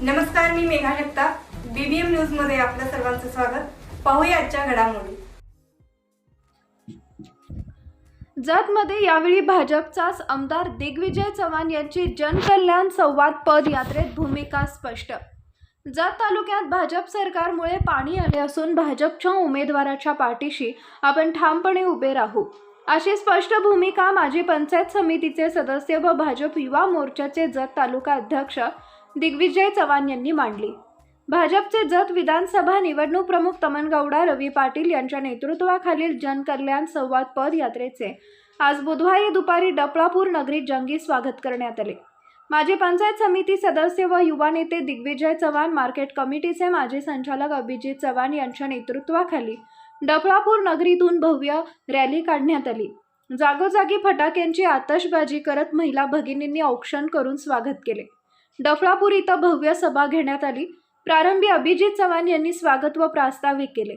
नमस्कार मी मेघा जगताप. बीबीएम न्यूजमध्ये आपलं सर्वांचं स्वागत. पाहूया आजच्या घडामोडी. जतमध्ये यावेळी भाजपचाच आमदार दिग्विजय चव्हाण यांची जनकल्याण संवाद पदयात्रेत भूमिका स्पष्ट. जत तालुक्यात भाजप सरकारमुळे पाणी आले असून भाजपच्या उमेदवाराच्या पाठीशी आपण ठामपणे उभे राहू. अशी स्पष्ट भूमिका माजी पंचायत समितीचे सदस्य व भाजप युवा मोर्चाचे जत तालुका अध्यक्ष दिग्विजय चव्हाण यांनी मांडली. भाजपचे जत विधानसभा निवडणूक प्रमुख तमनगौडा रवी पाटील यांच्या नेतृत्वाखालील जनकल्याण संवाद पदयात्रेचे आज बुधवारी दुपारी डपळापूर नगरीत जंगी स्वागत करण्यात आले. माजी पंचायत समिती सदस्य व युवा नेते दिग्विजय चव्हाण मार्केट कमिटीचे माजी संचालक अभिजित चव्हाण यांच्या नेतृत्वाखाली डफळापूर नगरीतून भव्य रॅली काढण्यात आली. जागोजागी फटाक्यांची आतषबाजी करत महिला भगिनींनी औक्षण करून स्वागत केले. डफळापूर इथं भव्य सभा घेण्यात आली. प्रारंभी अभिजित चव्हाण यांनी स्वागत व प्रास्ताविक केले.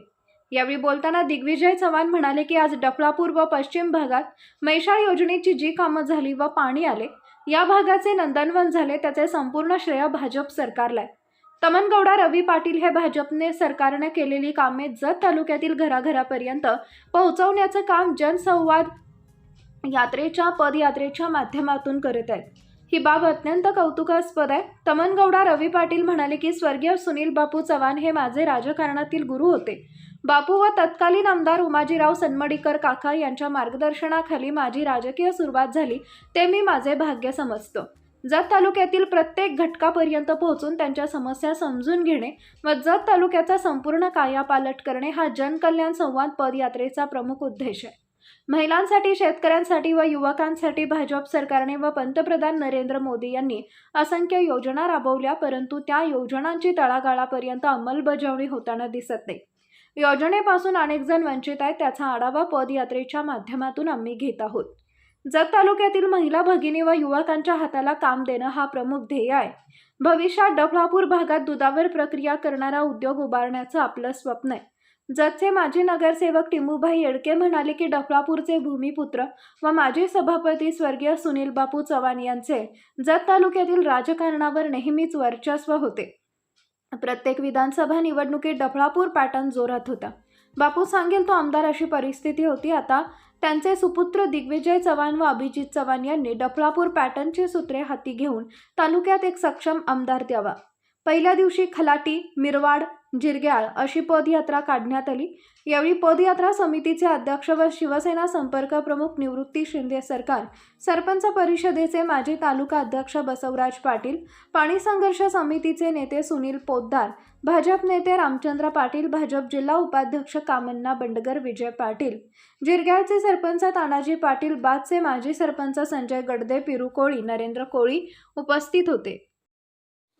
यावेळी बोलताना दिग्विजय चव्हाण म्हणाले की आज डफळापूर व पश्चिम भागात मैशाळ योजनेची जी कामं झाली व पाणी आले या भागाचे नंदनवन झाले त्याचे संपूर्ण श्रेय भाजप सरकारला आहे. तमनगौडा रवी पाटील हे भाजपने सरकारने केलेली कामे जत तालुक्यातील घराघरापर्यंत पोहोचवण्याचं काम जनसंवाद यात्रेच्या पदयात्रेच्या माध्यमातून करत आहेत. ही बाब अत्यंत कौतुकास्पद आहे. तमनगौडा रवी पाटील म्हणाले की स्वर्गीय सुनील बापू चव्हाण हे माझे राजकारणातील गुरु होते. बापू व तत्कालीन आमदार उमाजीराव सन्मडीकर काका यांच्या मार्गदर्शनाखाली माझी राजकीय सुरुवात झाली ते मी माझे भाग्य समजतो. जत तालुक्यातील प्रत्येक घटकापर्यंत पोहोचून त्यांच्या समस्या समजून घेणे व जत तालुक्याचा संपूर्ण कायापालट करणे हा जनकल्याण संवाद पदयात्रेचा प्रमुख उद्देश आहे. महिलांसाठी शेतकऱ्यांसाठी व युवकांसाठी भाजप सरकारने व पंतप्रधान नरेंद्र मोदी यांनी असंख्य योजना राबवल्या परंतु त्या योजनांची तळागाळापर्यंत अंमलबजावणी होताना दिसत नाही. योजनेपासून अनेक जण वंचित आहेत त्याचा आढावा पदयात्रेच्या माध्यमातून आम्ही घेत आहोत. जत तालुक्यातील महिला भगिनी व युवकांच्या हाताला काम देणं हा प्रमुख ध्येय आहे. भविष्यात डफळापूर भागात दुधावर प्रक्रिया करणारा उद्योग उभारण्याचं आपलं स्वप्न आहे. जतचे माजी नगरसेवक टिंबूभाई येडके म्हणाले की डफळापूरचे भूमिपुत्र व माजी सभापती स्वर्गीय सुनील बापू चव्हाण यांचे जत तालुक्यातील राजकारणावर नेहमीच वर्चस्व होते. प्रत्येक विधानसभा निवडणुकीत डफळापूर पॅटर्न जोरात होता. बापू सांगेल तो आमदार अशी परिस्थिती होती. आता त्यांचे सुपुत्र दिग्विजय चव्हाण व अभिजित चव्हाण यांनी डफळापूर पॅटर्नची सूत्रे हाती घेऊन तालुक्यात एक सक्षम आमदार द्यावा. पहिल्या दिवशी खलाटी मिरवाड जिरग्याळ अशी पदयात्रा काढण्यात आली. यावेळी पदयात्रा समितीचे अध्यक्ष व शिवसेना संपर्क प्रमुख निवृत्ती शिंदे सरकार सरपंच परिषदेचे माजी तालुका अध्यक्ष बसवराज पाटील पाणी संघर्ष समितीचे नेते सुनील पोद्दार भाजप नेते रामचंद्र पाटील भाजप जिल्हा उपाध्यक्ष कामन्ना बंडगर विजय पाटील. जिरग्याळचे सरपंच तानाजी पाटील बादचे माजी सरपंच संजय गडदे पिरू कोळी नरेंद्र कोळी उपस्थित होते.